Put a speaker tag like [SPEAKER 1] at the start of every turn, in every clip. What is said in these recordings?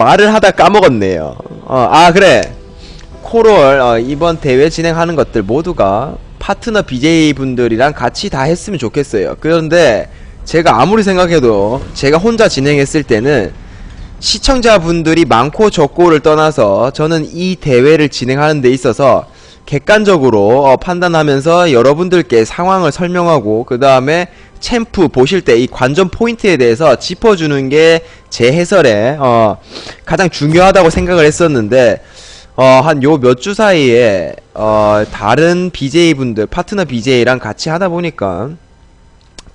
[SPEAKER 1] 말을 하다 까먹었네요. 어, 아 그래. 코롤 어, 이번 대회 진행하는 것들 모두가 파트너 BJ 분들이랑 같이 다 했으면 좋겠어요. 그런데 제가 아무리 생각해도 제가 혼자 진행했을 때는 시청자분들이 많고 적고를 떠나서 저는 이 대회를 진행하는 데 있어서 객관적으로 어, 판단하면서 여러분들께 상황을 설명하고 그 다음에 챔프 보실 때 이 관전 포인트에 대해서 짚어주는 게 제 해설에 어, 가장 중요하다고 생각을 했었는데 어, 한 요 몇 주 사이에 어, 다른 BJ분들 파트너 BJ랑 같이 하다 보니까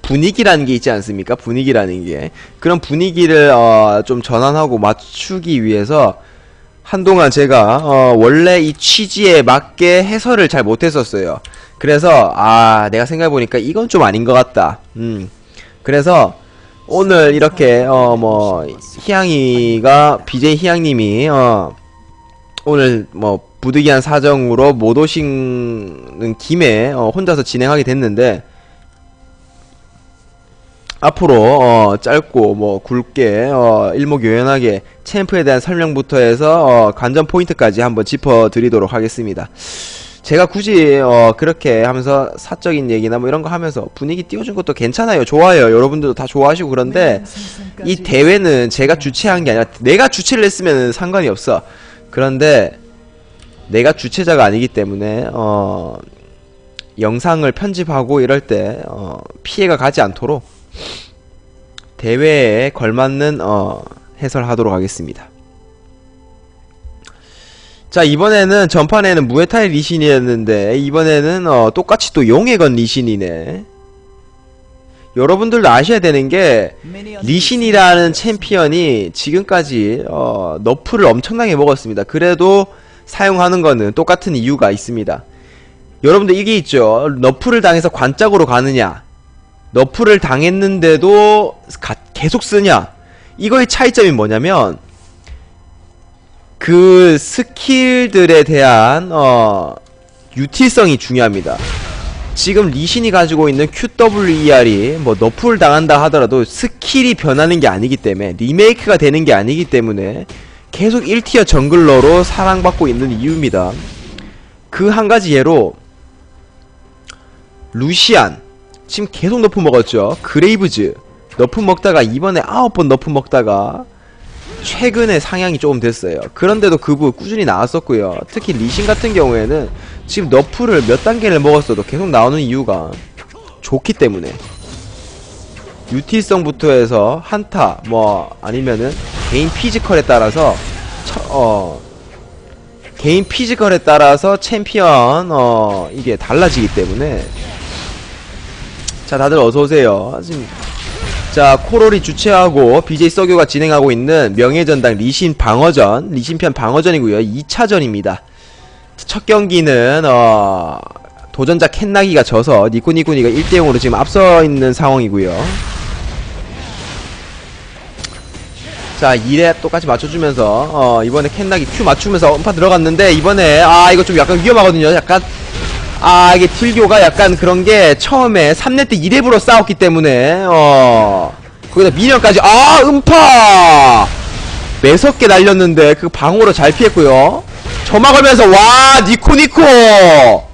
[SPEAKER 1] 분위기라는 게 있지 않습니까? 분위기라는 게 그런 분위기를 어, 좀 전환하고 맞추기 위해서 한동안 제가 어, 원래 이 취지에 맞게 해설을 잘 못했었어요. 그래서 아 내가 생각해보니까 이건 좀 아닌 것 같다. 음 그래서 오늘 이렇게 어 뭐 희양이가 BJ 희양님이 어 오늘 뭐 부득이한 사정으로 못 오시는 김에 어, 혼자서 진행하게 됐는데 앞으로 어, 짧고 뭐 굵게 어, 일목요연하게 챔프에 대한 설명부터 해서 어, 관전 포인트까지 한번 짚어드리도록 하겠습니다. 제가 굳이 어, 그렇게 하면서 사적인 얘기나 뭐 이런 거 하면서 분위기 띄워준 것도 괜찮아요. 좋아요. 여러분들도 다 좋아하시고 그런데 이 대회는 제가 주최한 게 아니라 내가 주최를 했으면 상관이 없어. 그런데 내가 주최자가 아니기 때문에 어, 영상을 편집하고 이럴 때 어, 피해가 가지 않도록 대회에 걸맞는 어, 해설하도록 하겠습니다. 자 이번에는 전판에는 무에타이 리신이었는데 이번에는 어, 똑같이 또 용의 건 리신이네. 여러분들도 아셔야 되는 게 리신이라는 챔피언이 지금까지 어, 너프를 엄청나게 먹었습니다. 그래도 사용하는 거는 똑같은 이유가 있습니다. 여러분들 이게 있죠. 너프를 당해서 관짝으로 가느냐 너프를 당했는데도 가- 계속 쓰냐 이거의 차이점이 뭐냐면 그 스킬들에 대한 어, 유틸성이 중요합니다. 지금 리신이 가지고 있는 QWER이 뭐 너프를 당한다 하더라도 스킬이 변하는 게 아니기 때문에 리메이크가 되는 게 아니기 때문에 계속 1티어 정글러로 사랑받고 있는 이유입니다. 그 한 가지 예로 루시안 지금 계속 너프 먹었죠. 그레이브즈 너프 먹다가 이번에 아홉 번 너프 먹다가 최근에 상향이 조금 됐어요. 그런데도 그부 꾸준히 나왔었고요. 특히 리신 같은 경우에는 지금 너프를 몇 단계를 먹었어도 계속 나오는 이유가 좋기 때문에 유틸성부터 해서 한타 뭐 아니면은 개인 피지컬에 따라서 처, 어 개인 피지컬에 따라서 챔피언 어 이게 달라지기 때문에 자 다들 어서오세요. 자 코롤이 주최하고 BJ 서교가 진행하고 있는 명예전당 리신 방어전 리신편 방어전이고요. 2차전입니다. 첫 경기는 어 도전자 캔나기가 져서 니코니코니가 1대0으로 지금 앞서 있는 상황이고요. 자 2렙 똑같이 맞춰주면서 어 이번에 캔나기 Q 맞추면서 음파 들어갔는데 이번에 아 이거 좀 약간 위험하거든요. 약간 아 이게 틸교가 약간 그런 게 처음에 3렙 때 2렙으로 싸웠기 때문에 어 거기다 미니언까지 아 음파! 매섭게 날렸는데 그 방어로 잘 피했고요. 점화 걸면서 와 니코니코!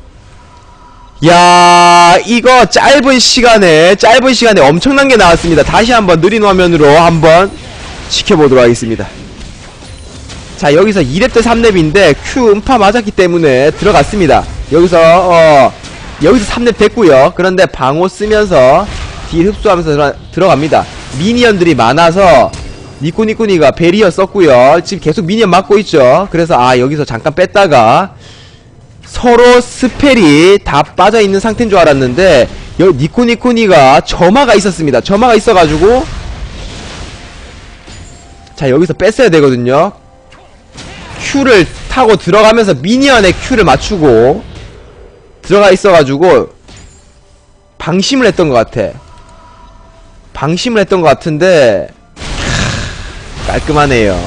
[SPEAKER 1] 야 이거 짧은 시간에 짧은 시간에 엄청난 게 나왔습니다. 다시 한번 느린 화면으로 한번 지켜보도록 하겠습니다. 자 여기서 2렙 대 3렙인데 Q 음파 맞았기 때문에 들어갔습니다 여기서 어 여기서 3렙 됐고요. 그런데 방어 쓰면서 딜 흡수하면서 들어, 들어 갑니다. 미니언들이 많아서 니코니코니가 베리어 썼고요. 지금 계속 미니언 맞고 있죠. 그래서 아 여기서 잠깐 뺐다가 서로 스펠이 다 빠져있는 상태인 줄 알았는데 여 니코니코니가 점화가 있었습니다. 점화가 있어가지고 자 여기서 뺐어야 되거든요. Q를 타고 들어가면서 미니언의 Q를 맞추고 들어가 있어가지고 방심을 했던 것 같아. 방심을 했던 것 같은데 캬, 깔끔하네요.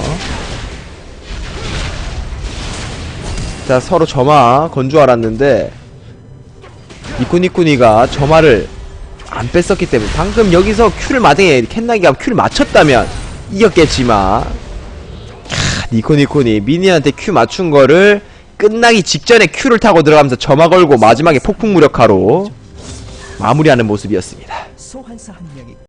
[SPEAKER 1] 자 서로 점화 건 줄 알았는데 니코니코니가 점화를 안 뺐었기 때문에 방금 여기서 Q를 만약에 캔나기가 Q를 맞췄다면 이겼겠지만 캬, 니코니코니 미니한테 Q 맞춘 거를 끝나기 직전에 Q를 타고 들어가면서 점화 걸고 마지막에 폭풍 무력화로 마무리하는 모습이었습니다.